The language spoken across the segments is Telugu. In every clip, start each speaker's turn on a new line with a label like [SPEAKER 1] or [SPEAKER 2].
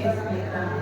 [SPEAKER 1] que es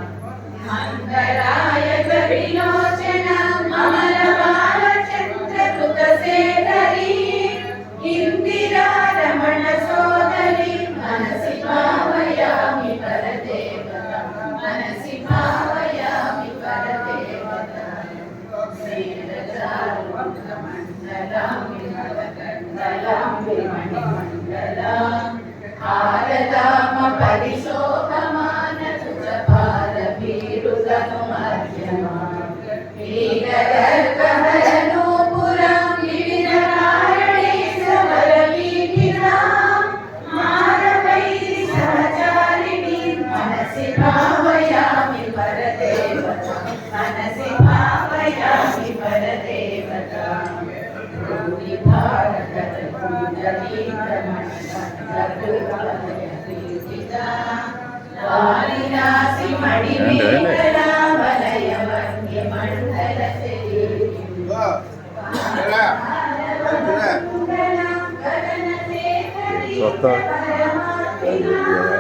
[SPEAKER 1] మనసి భావయామి పరదేవత భూమి భారత వారిరాసి మణి వలయ వంగి మండల
[SPEAKER 2] కొత్త ఎందుకో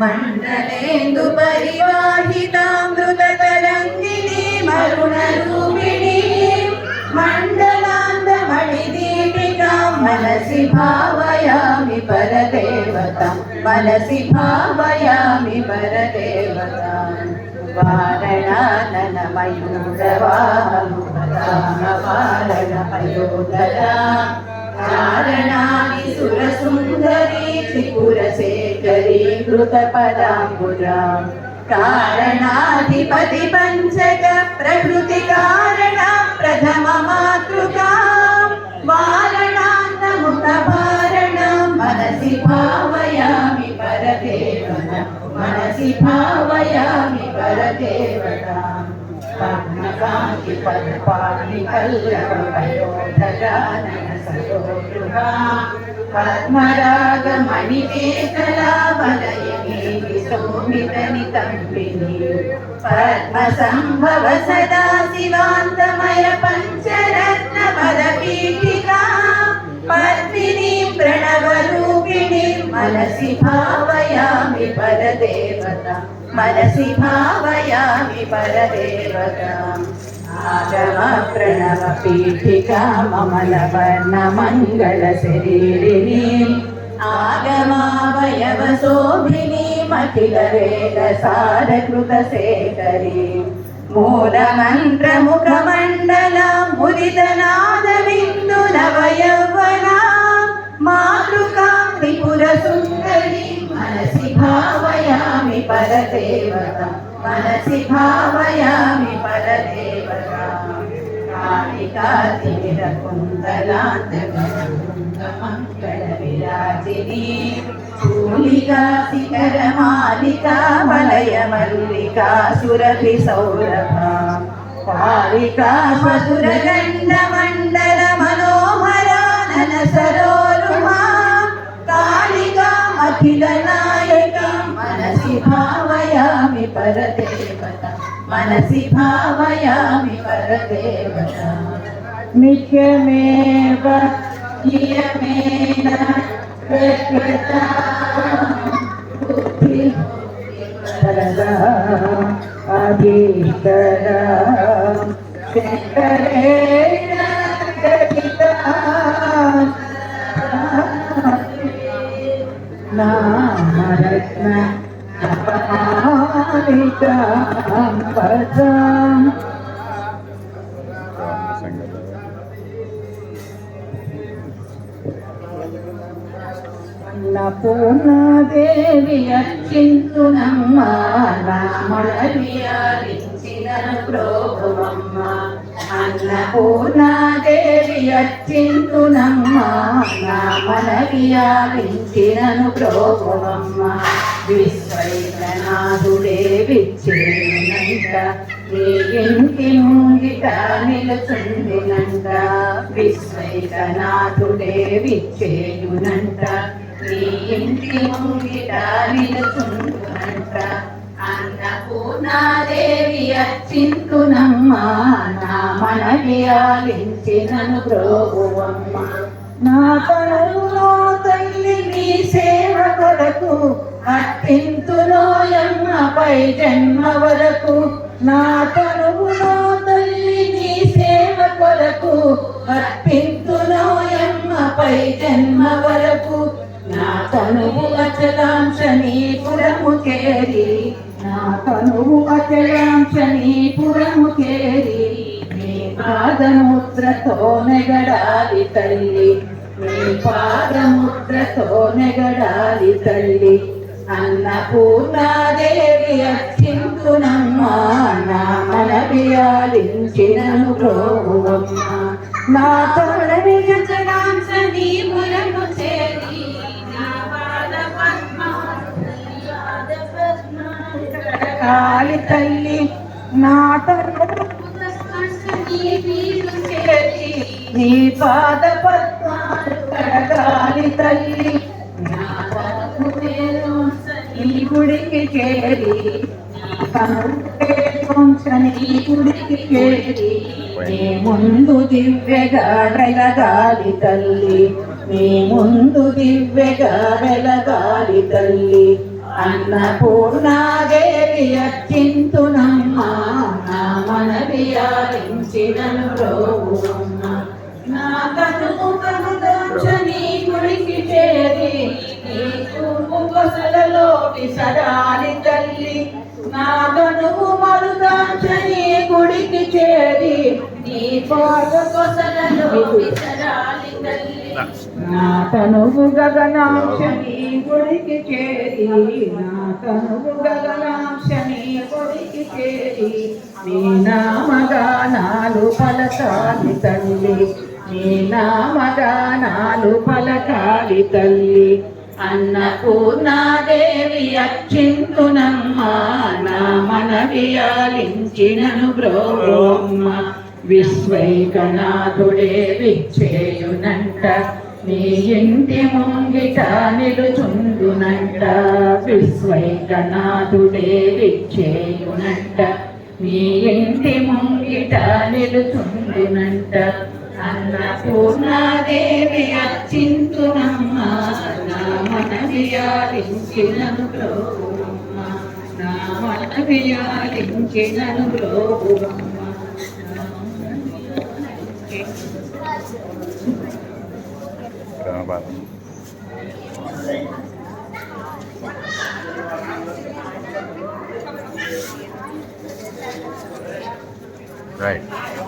[SPEAKER 1] మండలేందు పరివాహితామృత తరంగిణి మరుణ రూపిణి మణిదీపికా మనసి భావయామి పరదేవత మనసి భావయామి పరదేవత. వారణానన మయూరవాహము రామ వారణ మయోదరా కారణాని సురసుందరి త్రిపురశేఖరీ కృతపదాంబురా కారణాధిపతి పంచక ప్రకృతి కారణ ప్రథమ మాతృకా వారణాన్నముఖ భారణ మనసి భావయామి పరదేవత మనసి భావయామి పరదేవత పద్మకాంతి పద్పాణి పల్లవయోధరానన సరోగృహా పద్మరాగ మణికేతలా వలయమీ సౌమితని తంపిని పద్మ సంభవ సదా శివాంతమయ పంచరత్న పదపీఠికా పద్మిని ప్రణవ రూపిణి మనసి భావయామి మండల బిందు త్రిపుర సుందరి మనసి భావయామి పరదేవత మనసి భావయామి పరదేవత. కాళికా కుందలాంతమంగళ విరాజిని పూలికా శిఖర మాలికా వలయ మల్లికా సురభి సౌరభ కాళికా మధుర మండల మనోహరానన సరోరుమా కాళికా అఖిల నాయ మనసి భావయామి పరదేవత మనసి భావయామి పరదేవత నిత్యమేవ నియమేన ప్రకృతా బుద్ధి
[SPEAKER 3] సరదా అధీకరా శంకరేణ పూర్ణాదేవి నామరత్న అపమానితాం పదాం
[SPEAKER 2] సంగతి
[SPEAKER 3] అన్నపూర్ణాదేవి అర్చింతునమ్మ
[SPEAKER 1] రామణవియారించిన ప్రోభవమ్మ.
[SPEAKER 3] అన్నపూర్ణాదేవి
[SPEAKER 1] విశ్వైకనాథుడే విచ్చేనంట నీ ఇంటి ముంగిట నిలుచుండునంట విశ్వైకనాథుడే విచ్చేయునంట నీ ఇంటి ముంగిట నిలుచుండునంట అన్నపూర్ణాదేవి అచ్చింతునమ్మా నా మనవి ఆలించినను బ్రోగువమ్మ నా తనలో తల్లి నీ సేవ కొరకు అట్టింతులోయమ్మ పై జన్మ వరకు. నా తనువులో తల్లి నీ సేవ కొరకు అర్పింతులోయమ్మ పై జన్మ వరకు. నా తనువు అచలాంశ నీ పురము చేరి నా తనువు అచలాంశ నీ పురము చేరి పాదముద్రతో నెగడాలి తల్లి. నీ పాదముద్రతో నెగడాలి తల్లి అన్నపూర్ణాదేవి అచ్చింతునమ్మా నా మనవియాలించినను ప్రోవమ్మ నా తొడవి గజలాంశ నీ పురము చేరి కాలి తల్లి నా నాట నీ పాద పద్మాలు కడగాలి తల్లి. నా గుడికి చేరి నీ గుడికి చేరి నీ ముందు దివ్యగా వెలగాలి తల్లి. నీ ముందు దివ్యగా వెలగాలి తల్లి. అన్నపూర్ణాదేవి అచ్చింతునమ్మా నా మనవి ఆలించినను రోగుమ్మ నా కనుము కనుదోచని గుడికి చేరి నీ చూపు విసరాలి తల్లి నా కనుము మరుదాచని గుడికి చేరి నీ పాద కొసలలో విసరాలి తల్లి నా తనువు గగనాంశని గుడికి చేరి నా తనువు గగనాంశని గుడికి చేరి. నీ నామగానాలు పలకాలి తల్లి. నీ నామగానాలు పలకాలి తల్లి. అన్నపూర్ణాదేవి అచ్చింతునమ్మా నా మనవి ఆలించినను బ్రోమ్మ విశ్వైకనాథుడే విచ్చేయునంట నీ ఇంటి ముంగిట నిలుచుందునంట విశ్వైకనాథుడే విచ్చేయునంట. నీ ఇంటి ముంగిట నిలుచుండునంట అన్నపూర్ణాదేవి అచ్చింతునమ్మ నా మనవియాలించినను బ్రోగుమ్మ నా
[SPEAKER 2] Right.